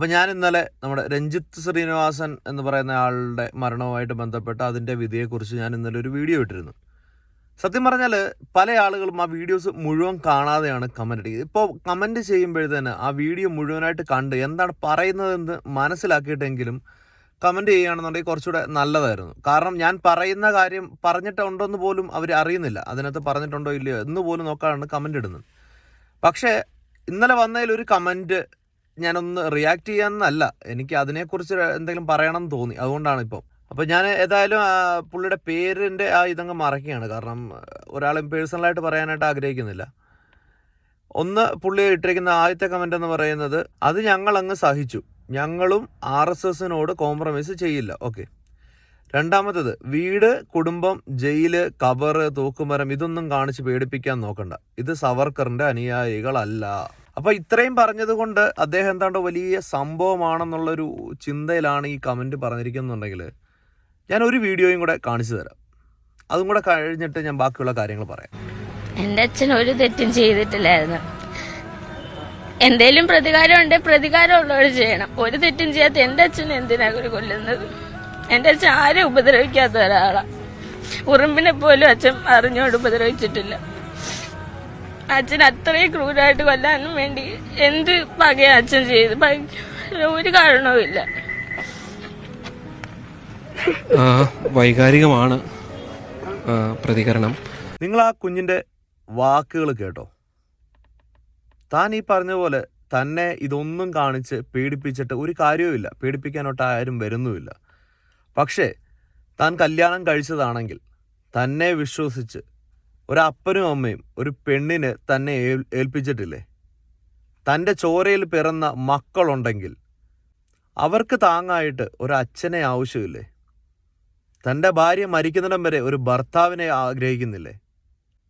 അപ്പോൾ ഞാൻ ഇന്നലെ നമ്മുടെ രഞ്ജിത്ത് ശ്രീനിവാസൻ എന്ന് പറയുന്ന ആളുടെ മരണവുമായിട്ട് ബന്ധപ്പെട്ട അതിന്റെ വിധിയെക്കുറിച്ച് ഞാൻ ഇന്നലെ ഒരു വീഡിയോ ഇട്ടിരുന്നു. സത്യം പറഞ്ഞാൽ പല ആളുകളും ആ വീഡിയോസ് മുഴുവൻ കാണാതെയാണ് കമന്റ് അടിക്കുന്നത് ഇപ്പോൾ കമന്റ് തന്നെ ആ വീഡിയോ മുഴുവനായിട്ട് കണ്ട് എന്താണ് പറയുന്നതെന്ന് മനസ്സിലാക്കിയിട്ടെങ്കിലും കമന്റ് ചെയ്യുകയാണെന്നുണ്ടെങ്കിൽ കുറച്ചുകൂടെ നല്ലതായിരുന്നു. കാരണം ഞാൻ പറയുന്ന കാര്യം പറഞ്ഞിട്ടുണ്ടോ എന്ന് പോലും അവർ അറിയുന്നില്ല. അതിനകത്ത് പറഞ്ഞിട്ടുണ്ടോ ഇല്ലയോ എന്ന് പോലും നോക്കാനാണ് കമന്റ് ഇടുന്നത്. പക്ഷേ ഇന്നലെ വന്നതിൽ ഒരു കമന്റ് ഞാനൊന്ന് റിയാക്ട് ചെയ്യാമെന്നല്ല എനിക്ക് അതിനെക്കുറിച്ച് എന്തെങ്കിലും പറയണം എന്ന് തോന്നി. അതുകൊണ്ടാണ് ഇപ്പം. അപ്പോൾ ഞാൻ ഏതായാലും പുള്ളിയുടെ പേരിന്റെ ആ ഇതങ്ങ് മറക്കുകയാണ് കാരണം ഒരാളും പേഴ്സണലായിട്ട് പറയാനായിട്ട് ആഗ്രഹിക്കുന്നില്ല. ഒന്ന് പുള്ളി ഇട്ടിരിക്കുന്ന ആദ്യത്തെ കമന്റ് എന്ന് പറയുന്നത് അത് ഞങ്ങൾ അങ്ങ് സഹിച്ചു. ഞങ്ങളും ആർ എസ് എസിനോട് കോംപ്രമൈസ് ചെയ്യില്ല. ഓക്കെ രണ്ടാമത്തത് വീട് കുടുംബം ജയിൽ കബറ് തൂക്കുമരം ഇതൊന്നും കാണിച്ച് പേടിപ്പിക്കാൻ നോക്കണ്ട. ഇത് സവർക്കറിന്റെ അനുയായികളല്ല. അപ്പൊ ഇത്രയും പറഞ്ഞത് കൊണ്ട് അദ്ദേഹം എന്താണ്ട് വലിയ സംഭവമാണെന്നുള്ളൊരു ചിന്തയിലാണ് ഈ കമന്റ് പറഞ്ഞിരിക്കുന്നുണ്ടെങ്കിൽ ഞാൻ ഒരു വീഡിയോയും കൂടെ കാണിച്ചു തരാം. അതും കൂടെ കഴിഞ്ഞിട്ട് ഞാൻ ബാക്കിയുള്ള കാര്യങ്ങൾ പറയാം. എന്റെ അച്ഛൻ ഒരു തെറ്റും ചെയ്തിട്ടില്ലായിരുന്നു. എന്തേലും പ്രതികാരം ഉണ്ട് പ്രതികാരം ഉള്ളവർ ചെയ്യണം. ഒരു തെറ്റും ചെയ്യാത്ത എന്റെ അച്ഛൻ എന്തിനാ കൊല്ലുന്നത്? എന്റെ അച്ഛൻ ആരും ഉപദ്രവിക്കാത്ത ഒരാളാ? ഉറുമ്പിനെ പോലും അച്ഛൻ അറിഞ്ഞോട് ഉപദ്രവിച്ചിട്ടില്ല. അച്ഛൻ അത്രയും ക്രൂരായിട്ട് കൊല്ലാനും വേണ്ടി എന്ത് പകയാ അച്ഛൻ ചെയ്ത്? ഒരു കാരണവുമില്ല ആ, വൈകാരികമാണ് പ്രതികരണം. നിങ്ങൾ ആ കുഞ്ഞിന്റെ വാക്കുകൾ കേട്ടോ. താൻ ഈ പറഞ്ഞ പോലെ തന്നെ ഇതൊന്നും കാണിച്ച് പീഡിപ്പിച്ചിട്ട് ഒരു കാര്യവുമില്ല പീഡിപ്പിക്കാനോട്ട് ആരും വരുന്നുമില്ല. പക്ഷേ താൻ കല്യാണം കഴിച്ചതാണെങ്കിൽ തന്നെ വിശ്വസിച്ച് ഒരപ്പനും അമ്മയും ഒരു പെണ്ണിന് തന്നെ ഏൽപ്പിച്ചിട്ടില്ലേ? തന്റെ ചോരയിൽ പിറന്ന മക്കളുണ്ടെങ്കിൽ അവർക്ക് താങ്ങായിട്ട് ഒരു അച്ഛനെ ആവശ്യമില്ലേ? തന്റെ ഭാര്യ മരിക്കുന്നിടം വരെ ഒരു ഭർത്താവിനെ ആഗ്രഹിക്കുന്നില്ലേ?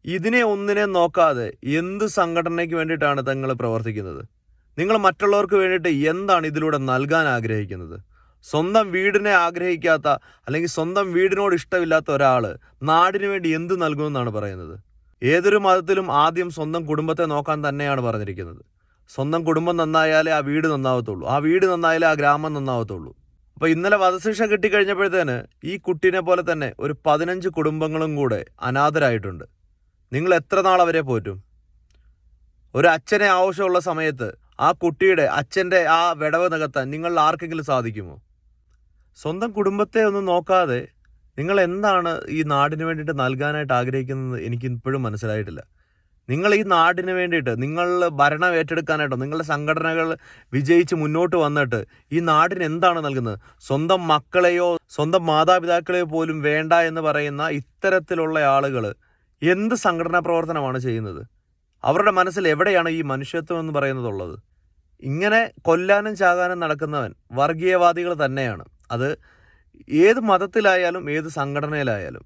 ഇതിനെ ഒന്നിനെ നോക്കാതെ എന്ത് സംഘടനയ്ക്ക് വേണ്ടിയിട്ടാണ് തങ്ങൾ പ്രവർത്തിക്കുന്നത്? നിങ്ങൾ മറ്റുള്ളവർക്ക് വേണ്ടിയിട്ട് എന്താണ് ഇതിലൂടെ നൽകാൻ ആഗ്രഹിക്കുന്നത്? സ്വന്തം വീടിനെ ആഗ്രഹിക്കാത്ത അല്ലെങ്കിൽ സ്വന്തം വീടിനോട് ഇഷ്ടമില്ലാത്ത ഒരാൾ നാടിനു വേണ്ടി എന്ത് നൽകുമെന്നാണ് പറയുന്നത്? ഏതൊരു മതത്തിലും ആദ്യം സ്വന്തം കുടുംബത്തെ നോക്കാൻ തന്നെയാണ് പറഞ്ഞിരിക്കുന്നത്. സ്വന്തം കുടുംബം നന്നായാലേ ആ വീട് നന്നാവത്തുള്ളൂ. ആ വീട് നന്നായാലേ ആ ഗ്രാമം നന്നാവത്തുള്ളൂ. അപ്പോൾ ഇന്നലെ വധശിക്ഷ കിട്ടിക്കഴിഞ്ഞപ്പോഴത്തേന് ഈ കുട്ടീനെ പോലെ തന്നെ ഒരു പതിനഞ്ച് കുടുംബങ്ങളും കൂടെ അനാഥരായിട്ടുണ്ട്. നിങ്ങൾ എത്ര നാൾ അവരെ പോറ്റും? ഒരു അച്ഛനെ ആവശ്യമുള്ള സമയത്ത് ആ കുട്ടിയുടെ അച്ഛന്റെ ആ വിടവ് നികത്താൻ നിങ്ങൾ ആർക്കെങ്കിലും സാധിക്കുമോ? സ്വന്തം കുടുംബത്തെ ഒന്നും നോക്കാതെ നിങ്ങൾ എന്താണ് ഈ നാടിന് വേണ്ടിയിട്ട് നൽകാനായിട്ട് ആഗ്രഹിക്കുന്നത് എനിക്ക് ഇപ്പോഴും മനസ്സിലായിട്ടില്ല. നിങ്ങൾ ഈ നാടിന് വേണ്ടിയിട്ട് നിങ്ങൾ ഭരണം ഏറ്റെടുക്കാനായിട്ടോ നിങ്ങളുടെ സംഘടനകൾ വിജയിച്ച് മുന്നോട്ട് വന്നിട്ട് ഈ നാടിന് എന്താണ് നൽകുന്നത്? സ്വന്തം മക്കളെയോ സ്വന്തം മാതാപിതാക്കളെയോ പോലും വേണ്ട എന്ന് പറയുന്ന ഇത്തരത്തിലുള്ള ആളുകൾ എന്ത് സംഘടനാ പ്രവർത്തനമാണ് ചെയ്യുന്നത്? അവരുടെ മനസ്സിൽ എവിടെയാണ് ഈ മനുഷ്യത്വം എന്ന് പറയുന്നതുള്ളത് ഇങ്ങനെ കൊല്ലാനും ചാകാനും നടക്കുന്നവൻ വർഗീയവാദികൾ തന്നെയാണ്. അത് ഏത് മതത്തിലായാലും ഏത് സംഘടനയിലായാലും